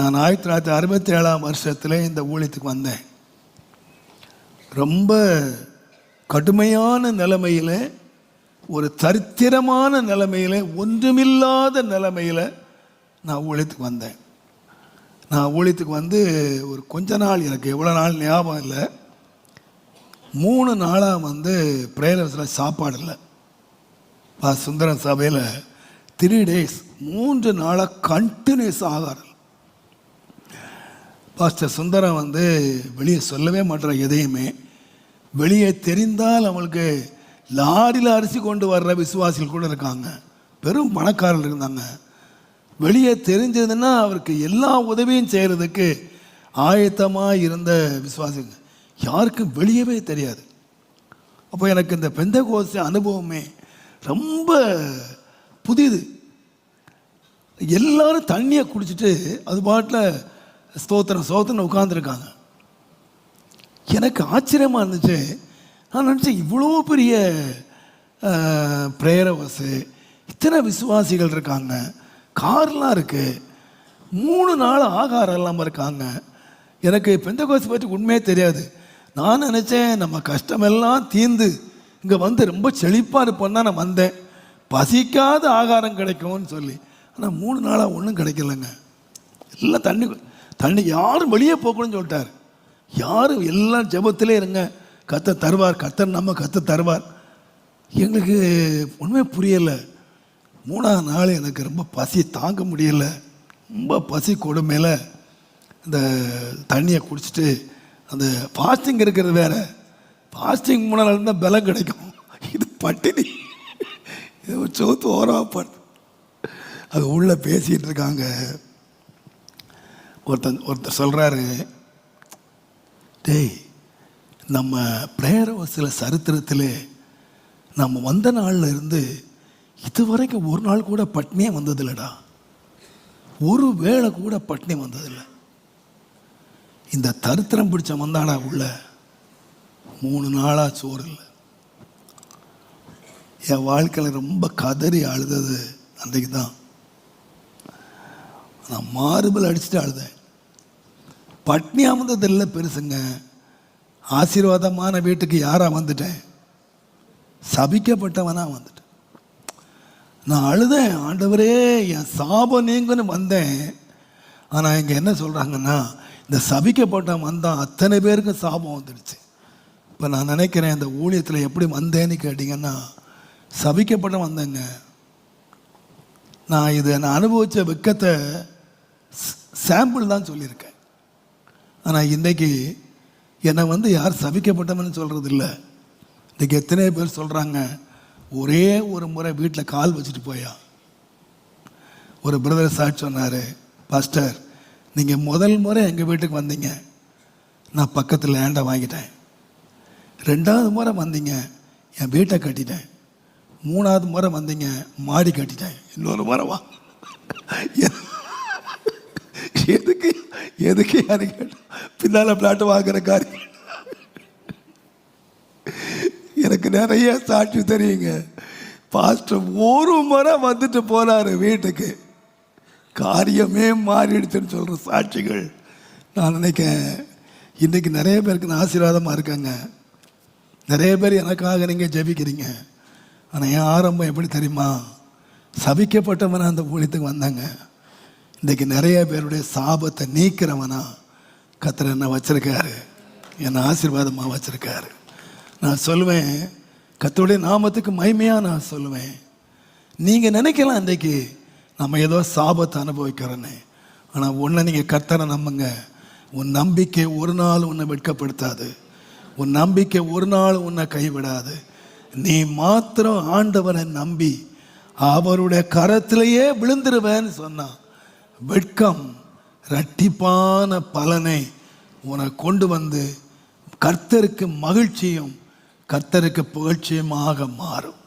நான் ஆயிரத்தி தொள்ளாயிரத்தி அறுபத்தி ஏழாம் வருஷத்தில் இந்த ஊழியத்துக்கு வந்தேன். ரொம்ப கடுமையான நிலைமையில் ஒரு தரித்திரமான நிலைமையில் ஒன்றுமில்லாத நிலைமையில் நான் ஊழியத்துக்கு வந்தேன். நான் ஊழியத்துக்கு வந்து ஒரு கொஞ்ச நாள் எனக்கு எவ்வளோ நாள் ஞாபகம் இல்லை. மூணு நாளாக வந்து பிரேயர்ஸில் சாப்பாடு இல்லை. பா சுந்தரம் சபையில் த்ரீ டேஸ் மூன்று நாளாக கண்டினியூஸ் ஆகாரம் பாஸ்டர் சுந்தரம் வந்து வெளியே சொல்லவே மாட்டார் எதையுமே. வெளியே தெரிந்தால் அவங்களுக்கு லாரியில் அரிசி கொண்டு வர்ற விசுவாசிகள் கூட இருக்காங்க. பெரும் பணக்காரர்கள் இருந்தாங்க. வெளியே தெரிஞ்சதுன்னா அவருக்கு எல்லா உதவியும் செய்கிறதுக்கு ஆயத்தமாக இருந்த விசுவாசிங்க யாருக்கும் வெளியவே தெரியாது. அப்போ எனக்கு இந்த பெந்த கோச அனுபவமே ரொம்ப புதிது. எல்லாரும் தண்ணியை குடிச்சிட்டு அது பாட்டில் ஸ்தோத்திரம் ஸ்தோத்திரம் உட்காந்துருக்காங்க எனக்கு ஆச்சரியமாக இருந்துச்சு. நான் நினச்சேன் இவ்வளோ பெரிய பிரேரவசு இத்தனை விசுவாசிகள் இருக்காங்க. கார்லாம் இருக்குது மூணு நாள் ஆகாரம் இல்லாமல் இருக்காங்க. எனக்கு பெந்த கோசு பற்றி உண்மையே தெரியாது. நான் நினச்சேன் நம்ம கஷ்டமெல்லாம் தீர்ந்து இங்கே வந்து ரொம்ப செழிப்பாக இருப்போன்னு தான் நான் வந்தேன். பசிக்காத ஆகாரம் கிடைக்கும்னு சொல்லி. ஆனால் மூணு நாளாக ஒன்றும் கிடைக்கலங்க. எல்லாம் தண்ணி தண்ணி யாரும் வெளியே போகணும்னு சொல்லிட்டார். யாரும் எல்லாம் ஜபத்திலே இருங்க. கத்த தருவார். கத்தர் நம்ம கத்த தருவார். எங்களுக்கு ஒன்றுமே புரியலை. மூணாவது நாள் எனக்கு ரொம்ப பசி தாங்க முடியல. ரொம்ப பசி கொடுமையில் இந்த தண்ணியை குடிச்சிட்டு அந்த ஃபாஸ்டிங் இருக்கிறது வேற. ஃபாஸ்டிங் மூணால் இருந்தால் பலம் கிடைக்கும். இது பட்டினி. இது ஒரு சோத்து ஓரப்பாடு அது உள்ளே பேசிகிட்டு இருக்காங்க. ஒருத்தன் ஒருத்தர் சொல்கிறாரு டேய் நம்ம பிரேயர் சில சரித்திரத்தில் நம்ம வந்த நாளில் இருந்து இதுவரைக்கும் ஒரு நாள் கூட பட்னியே வந்ததில்லடா. ஒரு வேளை கூட பட்னி வந்ததில்லை. இந்த தரித்திரம் பிடிச்ச வந்தாடா உள்ள மூணு நாளாக சோறு இல்லை. என் வாழ்க்கையில் ரொம்ப கதறி அழுதது அன்றைக்கு தான் நான் மாறுபல் அடிச்சுட்டு அழுதேன். பட்னி அமர்ந்ததில்லை பெருசுங்க. ஆசீர்வாதமான வீட்டுக்கு யாராக வந்துட்டேன்? சபிக்கப்பட்டவனாக வந்துட்டேன். நான் அழுதேன் ஆண்டவரே என் சாபம் நீங்கன்னு வந்தேன். ஆனால் இங்கே என்ன சொல்கிறாங்கன்னா இந்த சபிக்கப்பட்டவன் வந்தான் அத்தனை பேருக்கும் சாபம் வந்துடுச்சு. இப்போ நான் நினைக்கிறேன் இந்த ஊழியத்தில் எப்படி வந்தேன்னு கேட்டிங்கன்னா சபிக்கப்பட்ட வந்தேங்க. நான் இதை நான் அனுபவித்த வெக்கத்தை சாம்பிள் தான் சொல்லியிருக்கேன். ஆனால் இன்றைக்கி என்னை வந்து யார் சபிக்கப்பட்டவன்னு சொல்கிறது இல்லை இன்றைக்கி எத்தனை பேர் சொல்கிறாங்க ஒரே ஒரு முறை வீட்டில் கால் வச்சுட்டு போயா. ஒரு பிரதர் சாட்சி சொன்னார் பாஸ்டர் நீங்கள் முதல் முறை எங்கள் வீட்டுக்கு வந்தீங்க. நான் பக்கத்தில் லேண்டை வாங்கிட்டேன். ரெண்டாவது முறை வந்தீங்க என் வீட்டை கட்டிட்டேன். மூணாவது முறை வந்தீங்க மாடி கட்டிட்டேன். இன்னொரு முறை வா. எதுக்கு எதுக்கு யாரு கேட்டேன் பின்னால் பிளாட்டு வாங்குற காரியம் எனக்கு நிறைய சாட்சி தெரியுங்க. பாஸ்டர் ஒரு முறை வந்துட்டு போனார் வீட்டுக்கு. காரியமே மாறிடுச்சுன்னு சொல்கிற சாட்சிகள் நான் நினைக்கேன் இன்றைக்கி நிறைய பேருக்கு நான் ஆசீர்வாதமாக இருக்கேங்க. நிறைய பேர் எனக்காக நீங்கள் ஜெபிக்கிறீங்க. ஆனால் என் ஆரம்பம் எப்படி தெரியுமா? சபிக்கப்பட்டவனாக அந்த ஊழியத்துக்கு வந்தாங்க. இன்றைக்கி நிறைய பேருடைய சாபத்தை நீக்கிறவனா கத்தர் என்ன வச்சுருக்காரு? என்னை ஆசீர்வாதமாக வச்சுருக்காரு? நான் சொல்லுவேன் கத்தோடைய நாமத்துக்கு மைமையாக நான் சொல்லுவேன். நீங்கள் நினைக்கலாம் இன்றைக்கி நம்ம ஏதோ சாபத்தை அனுபவிக்கிறோன்னு. ஆனால் ஒன்றை நீங்கள் கத்தரை நம்புங்க. உன் நம்பிக்கை ஒரு நாள் உன்னை வெட்கப்படுத்தாது. உன் நம்பிக்கை ஒரு நாள் உன்னை கைவிடாது. நீ மாத்திரம் ஆண்டவரை நம்பி அவருடைய கரத்திலேயே விழுந்துருவேன்னு சொன்னான் வெட்கம். இரட்டிப்பான பலனை உனக்கு கொண்டு வந்து கர்த்தருக்கு மகிழ்ச்சியும் கர்த்தருக்கு புகழ்ச்சியுமாக மாறும்.